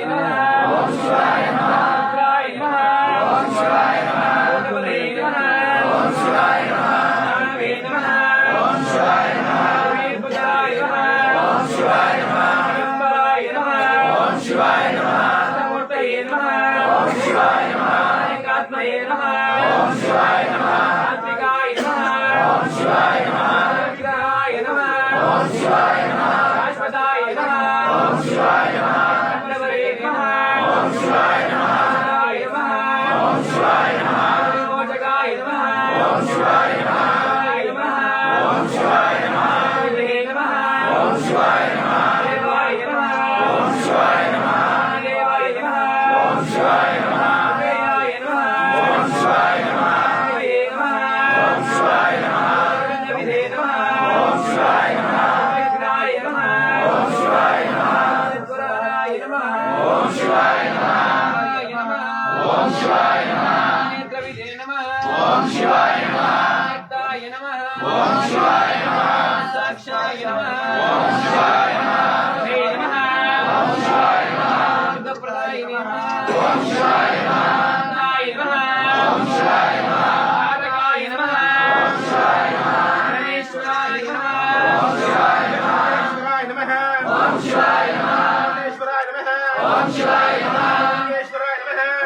Bye. Bye. Bye.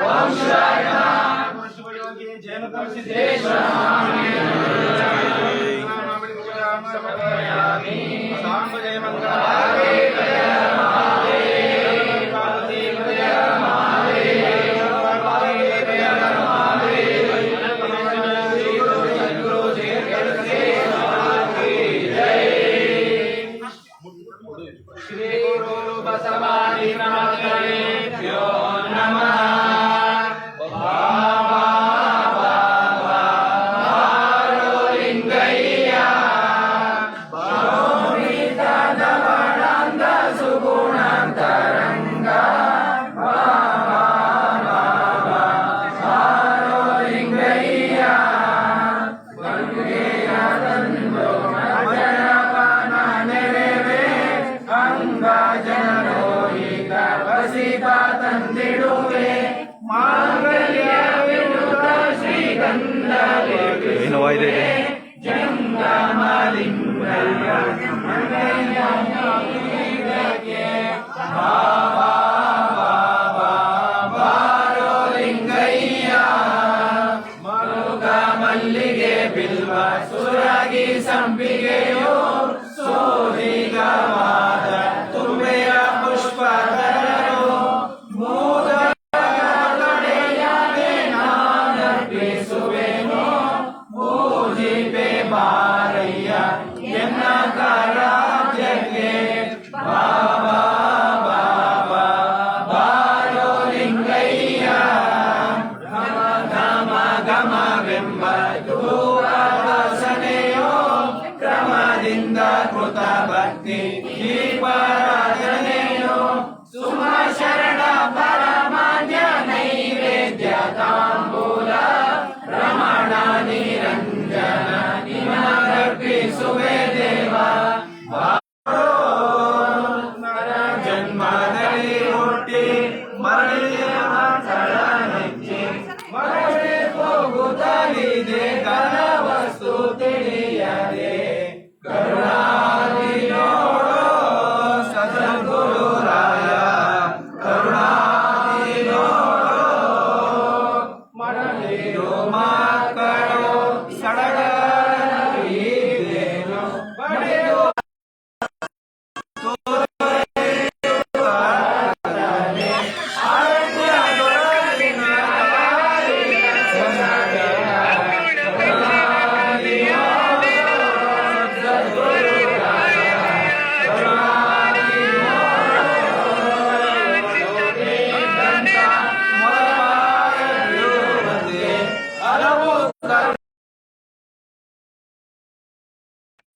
ओम Freude. பாரையா. என்ன கரா?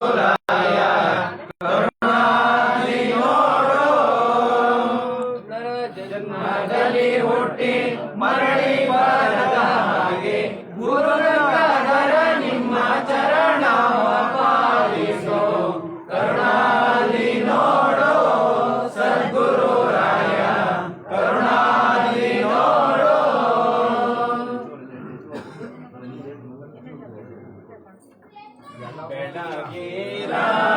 Hola. Amém.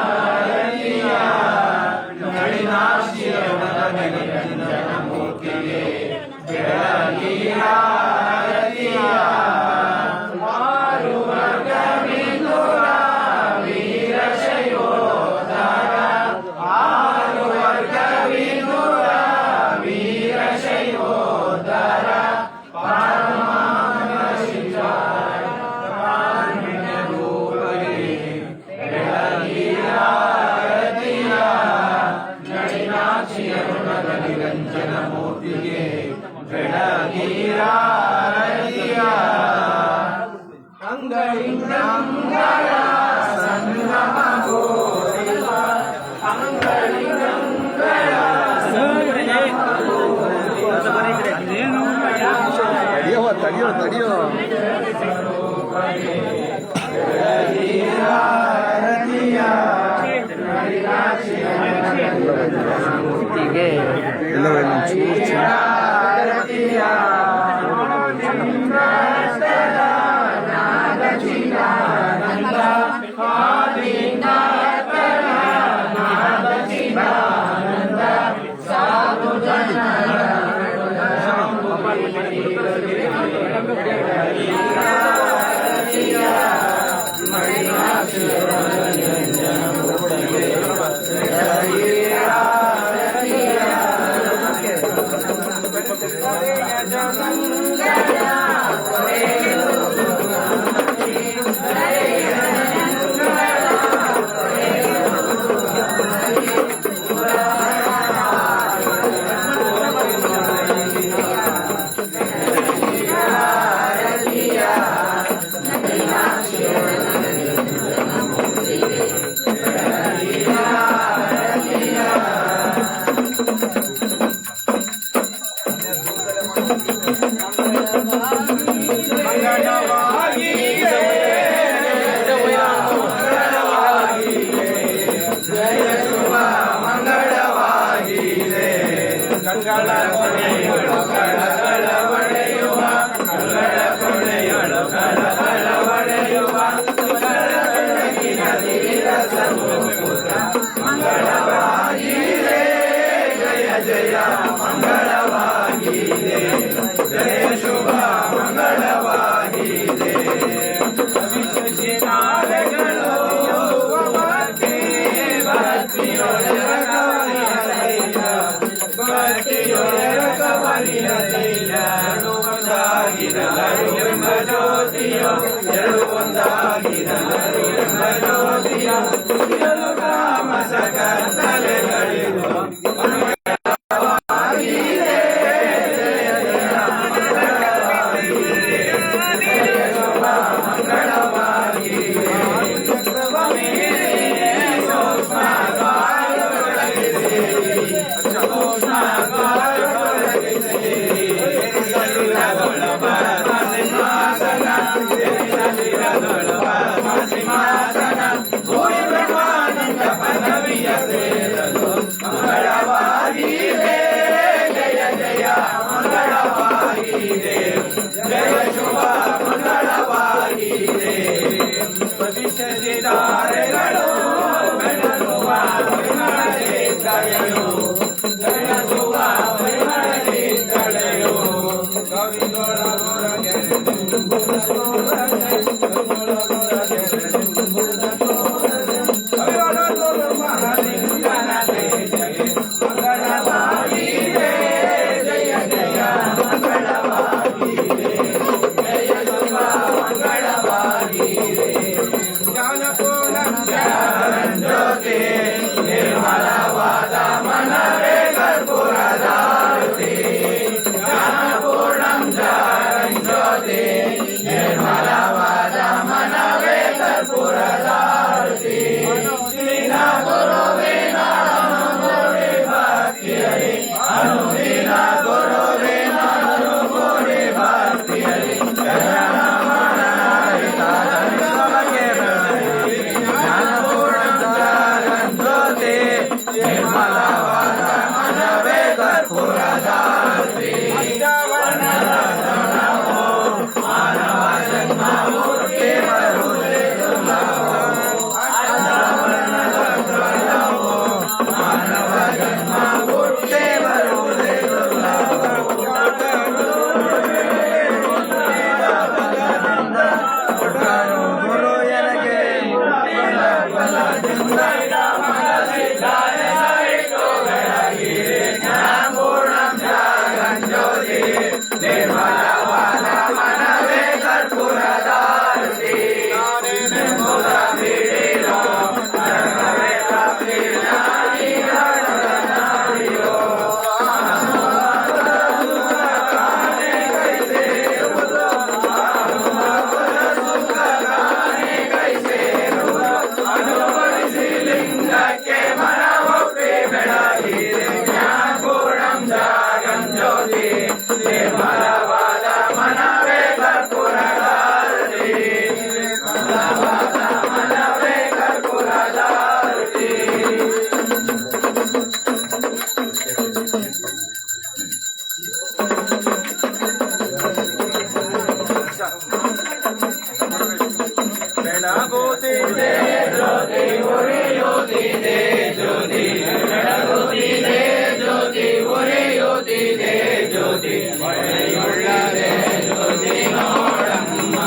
ಇಲ್ಲವೇ ಚೂರು ಚೂರು ಜಯ ಮಂಗಳವಾಗಿದೆ ಜಯ ಶುಭ ಮಂಗಳವಾಗಿದೆ ಸಮಿಶನಾದಗಳು ಭಕ್ತಿ ಭಕ್ತಿಯೊಳಗಿರಲಿಲ್ಲ ಭಕ್ತಿಯೊಳಗ ಬರಿರಲಿಲ್ಲ ಒಂದಾಗಿರಲರು ಎಂಬ ಜ್ಯೋತಿಯು ಎರಡು ಒಂದಾಗಿರಲರು ಎಂಬ ಜ್ಯೋತಿಯ ಸುರಿಯಲು ಕಾಮ ಸಕ Thank you. ಗಣಗೋತಿ ದೇ ಜ್ಯೋತಿ ಒರೆ ಜ್ಯೋತಿ ದೇ ಜ್ಯೋತಿ ಗಣಗೋತಿ ದೇ ಜ್ಯೋತಿ ಒರೆ ಜ್ಯೋತಿ ದೇ ಜ್ಯೋತಿ ಒಳ್ಳೆ ಜ್ಯೋತಿ ನೋಡಮ್ಮ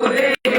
Hey!